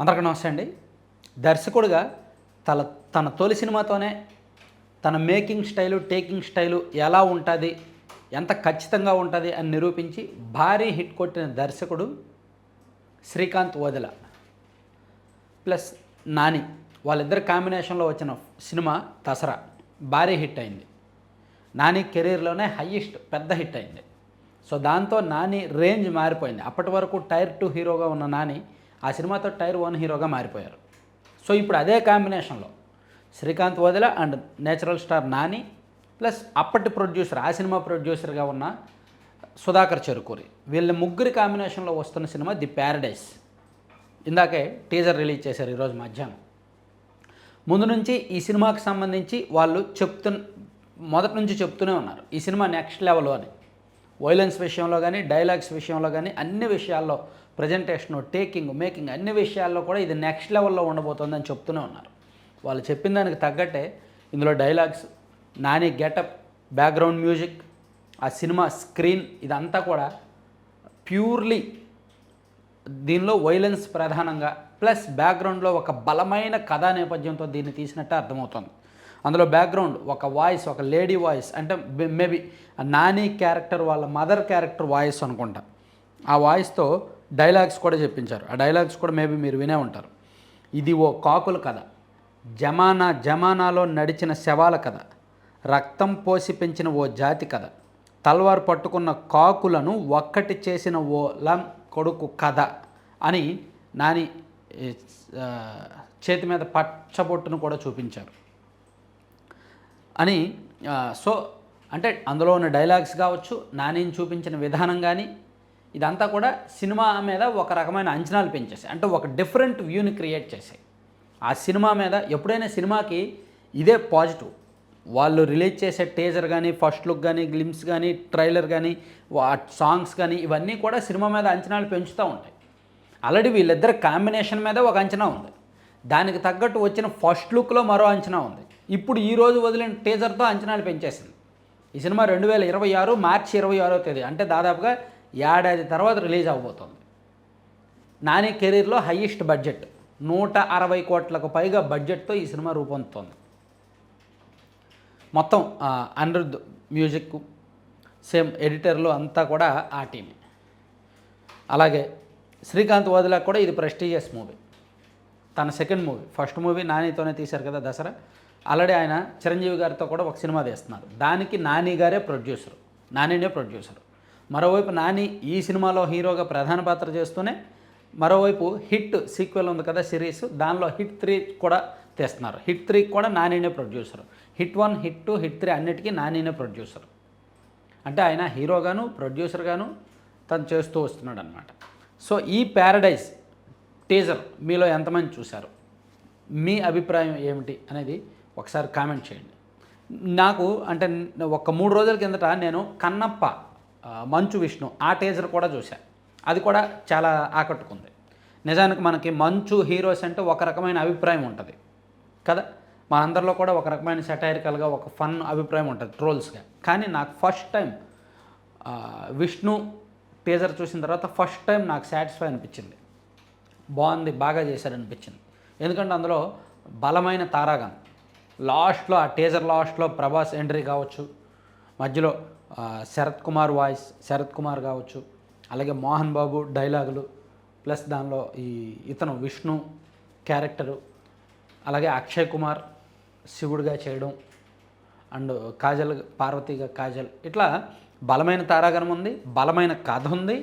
అందరికీ నమస్తే అండి. దర్శకుడిగా తల తన తొలి సినిమాతోనే తన మేకింగ్ స్టైలు టేకింగ్ స్టైలు ఎలా ఉంటుంది ఎంత ఖచ్చితంగా ఉంటుంది అని నిరూపించి భారీ హిట్ కొట్టిన దర్శకుడు శ్రీకాంత్ వదిల ప్లస్ నాని వాళ్ళిద్దరు కాంబినేషన్లో వచ్చిన సినిమా దసరా. భారీ హిట్ అయింది. నాని కెరీర్లోనే హయ్యెస్ట్ పెద్ద హిట్ అయింది. సో దాంతో నాని రేంజ్ మారిపోయింది. అప్పటి వరకు టైర్ టూ హీరోగా ఉన్న నాని ఆ సినిమాతో టైర్ వన్ హీరోగా మారిపోయారు. సో ఇప్పుడు అదే కాంబినేషన్లో Srikanth Odela and natural star Nani plus అప్పటి ప్రొడ్యూసర్ ఆ సినిమా ప్రొడ్యూసర్గా ఉన్న సుధాకర్ చెరుకూరి. వీళ్ళ ముగ్గురి కాంబినేషన్లో వస్తున్న సినిమా ది ప్యారడైస్. ఇందాకే టీజర్ రిలీజ్ చేశారు ఈరోజు మధ్యాహ్నం. ముందు నుంచి ఈ సినిమాకి సంబంధించి వాళ్ళు చెప్తున్న మొదటి నుంచి చెప్తూనే ఉన్నారు. ఈ సినిమా నెక్స్ట్ లెవెల్ అని. వైలెన్స్ విషయంలో కానీ డైలాగ్స్ విషయంలో కానీ అన్ని విషయాల్లో ప్రజెంటేషన్ టేకింగ్ మేకింగ్ అన్ని విషయాల్లో కూడా ఇది నెక్స్ట్ లెవెల్లో ఉండబోతోందని చెప్తూనే ఉన్నారు. వాళ్ళు చెప్పిన దానికి తగ్గట్టే ఇందులో dialogues Nani getup background music ఆ సినిమా స్క్రీన్ ఇదంతా కూడా ప్యూర్లీ దీనిలో వైలెన్స్ ప్రధానంగా ప్లస్ బ్యాక్గ్రౌండ్లో ఒక బలమైన కథా నేపథ్యంతో దీన్ని తీసినట్టు అర్థమవుతుంది. అందులో బ్యాక్గ్రౌండ్ ఒక వాయిస్ ఒక లేడీ వాయిస్ అంటే మేబీ నాని క్యారెక్టర్ వాళ్ళ మదర్ క్యారెక్టర్ వాయిస్ అనుకుంటా. ఆ వాయిస్తో డైలాగ్స్ కూడా చెప్పించారు. ఆ డైలాగ్స్ కూడా మేబీ మీరు వినే ఉంటారు. ఇది ఓ కాకుల కథ. జమానా జమానాలో నడిచిన శవాల కథ. రక్తం పోసి పెంచిన ఓ జాతి కథ. తల్వార్ పట్టుకున్న కాకులను ఒక్కటి చేసిన ఓ లం కొడుకు కథ అని నాని చేతి మీద పచ్చబొట్టును కూడా చూపించారు. అని సో అంటే అందులో ఉన్న డైలాగ్స్ కావచ్చు నానిని చూపించిన విధానం కానీ ఇదంతా కూడా సినిమా మీద ఒక రకమైన అంచనాలు పెంచేసాయి. అంటే ఒక డిఫరెంట్ వ్యూని క్రియేట్ చేసాయి. ఆ సినిమా మీద ఎప్పుడైనా సినిమాకి ఇదే పాజిటివ్. వాళ్ళు రిలీజ్ చేసే టేజర్ కానీ ఫస్ట్ లుక్ కానీ గ్లిమ్స్ కానీ ట్రైలర్ కానీ సాంగ్స్ కానీ ఇవన్నీ కూడా సినిమా మీద అంచనాలు పెంచుతూ ఉంటాయి. ఆల్రెడీ వీళ్ళిద్దరి కాంబినేషన్ మీద ఒక అంచనా ఉంది. దానికి తగ్గట్టు వచ్చిన ఫస్ట్ లుక్లో మరో అంచనా ఉంది. ఇప్పుడు ఈ రోజు వదిలిన టీజర్తో అంచనాలు పెంచేసింది. ఈ సినిమా రెండు వేల ఇరవై ఆరు మార్చి ఇరవై ఆరో తేదీ. అంటే దాదాపుగా ఏడాది తర్వాత రిలీజ్ అవబోతోంది. నాని కెరీర్లో హయ్యెస్ట్ బడ్జెట్ నూట అరవై కోట్లకు పైగా బడ్జెట్తో ఈ సినిమా రూపొందుతోంది. మొత్తం అనిరుద్ధ్ మ్యూజిక్ సేమ్ ఎడిటర్లు అంతా కూడా ఆ టీమే. అలాగే శ్రీకాంత్ వదిలా కూడా ఇది ప్రెస్టీజియస్ మూవీ. తన సెకండ్ మూవీ ఫస్ట్ మూవీ నానితోనే తీశారు కదా దసరా. ఆల్రెడీ ఆయన చిరంజీవి గారితో కూడా ఒక సినిమా తీస్తున్నారు. దానికి నాని గారే ప్రొడ్యూసర్ నానినే ప్రొడ్యూసర్. మరోవైపు నాని ఈ సినిమాలో హీరోగా ప్రధాన పాత్ర చేస్తూనే మరోవైపు హిట్ సీక్వెల్ ఉంది కదా సిరీస్ దానిలో హిట్ త్రీ కూడా తెస్తున్నారు. హిట్ త్రీ కూడా నానినే producer. Hit one hit two hit three అన్నిటికీ నానినే ప్రొడ్యూసర్. అంటే ఆయన హీరోగాను ప్రొడ్యూసర్గాను తను చేస్తూ వస్తున్నాడు అనమాట సో ఈ ప్యారడైజ్ టీజర్ మీలో ఎంతమంది చూశారు? మీ అభిప్రాయం ఏమిటి అనేది ఒకసారి కామెంట్ చేయండి. నాకు అంటే ఒక మూడు రోజుల కిందట నేను కన్నప్ప మంచు విష్ణు ఆ టీజర్ కూడా చూశాను అది కూడా చాలా ఆకట్టుకుంది. నిజానికి మనకి మంచు హీరోస్ అంటే ఒక రకమైన అభిప్రాయం ఉంటుంది. కదా? మనందరిలో కూడా ఒక రకమైన సెటైరికల్గా ఒక ఫన్ అభిప్రాయం ఉంటుంది ట్రోల్స్గా కానీ నాకు ఫస్ట్ టైం విష్ణు టీజర్ చూసిన తర్వాత ఫస్ట్ టైం నాకు సాటిస్ఫై అనిపించింది. బాగుంది బాగా చేశారనిపించింది. ఎందుకంటే అందులో బలమైన తారాగం. లాస్ట్లో ఆ టీజర్ లాస్ట్లో ప్రభాస్ ఎంట్రీ కావచ్చు. మధ్యలో శరత్ కుమార్ వాయిస్ శరత్ కుమార్ కావచ్చు అలాగే మోహన్ బాబు డైలాగులు ప్లస్ దానిలో ఈ ఇతను విష్ణు క్యారెక్టరు అలాగే అక్షయ్ కుమార్ శివుడిగా చేయడం అండ్ కాజల్ పార్వతిగా కాజల్. ఇట్లా బలమైన తారాగణం ఉంది బలమైన కథ ఉంది.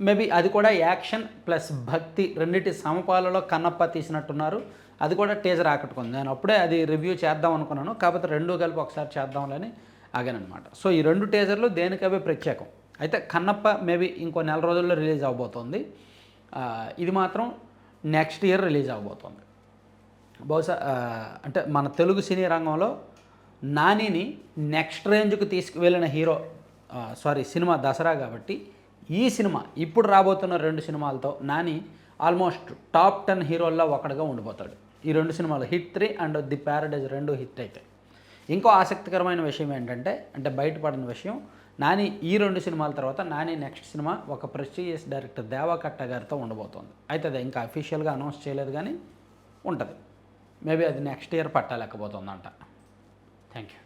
మేబీ అది కూడా యాక్షన్ ప్లస్ భక్తి రెండింటి సమపాలలో కన్నప్ప తీసినట్టున్నారు. అది కూడా టీజర్ ఆకట్టుకుంది. నేను అప్పుడే అది రివ్యూ చేద్దాం అనుకున్నాను. కాకపోతే రెండు కలిపి ఒకసారి చేద్దాంలని ఆగానమాట సో ఈ రెండు టీజర్లు దేనికవే ప్రత్యేకం? అయితే కన్నప్ప మేబీ ఇంకో నెల రోజుల్లో రిలీజ్ అవబోతోంది. ఇది మాత్రం నెక్స్ట్ ఇయర్ రిలీజ్ అవబోతోంది. బహుశా అంటే మన తెలుగు సినీ రంగంలో నానిని నెక్స్ట్ రేంజ్కు తీసుకువెళ్ళిన హీరో సారీ సినిమా దసరా కాబట్టి ఈ సినిమా ఇప్పుడు రాబోతున్న రెండు సినిమాలతో నాని ఆల్మోస్ట్ టాప్ టెన్ హీరోల్లో ఒకటిగా ఉండిపోతాడు. ఈ రెండు సినిమాలు hit three and the paradise రెండు హిట్ అవుతాయి ఇంకో ఆసక్తికరమైన విషయం ఏంటంటే అంటే బయటపడిన విషయం నాని ఈ రెండు సినిమాల తర్వాత నాని నెక్స్ట్ సినిమా ఒక ప్రెస్టీజియస్ డైరెక్టర్ దేవాకట్ట గారితో ఉండబోతోంది. అయితే అది ఇంకా అఫీషియల్గా అనౌన్స్ చేయలేదు కానీ ఉంటుంది. మేబీ అది నెక్స్ట్ ఇయర్ పట్టాలేకపోతుందంట. Thank you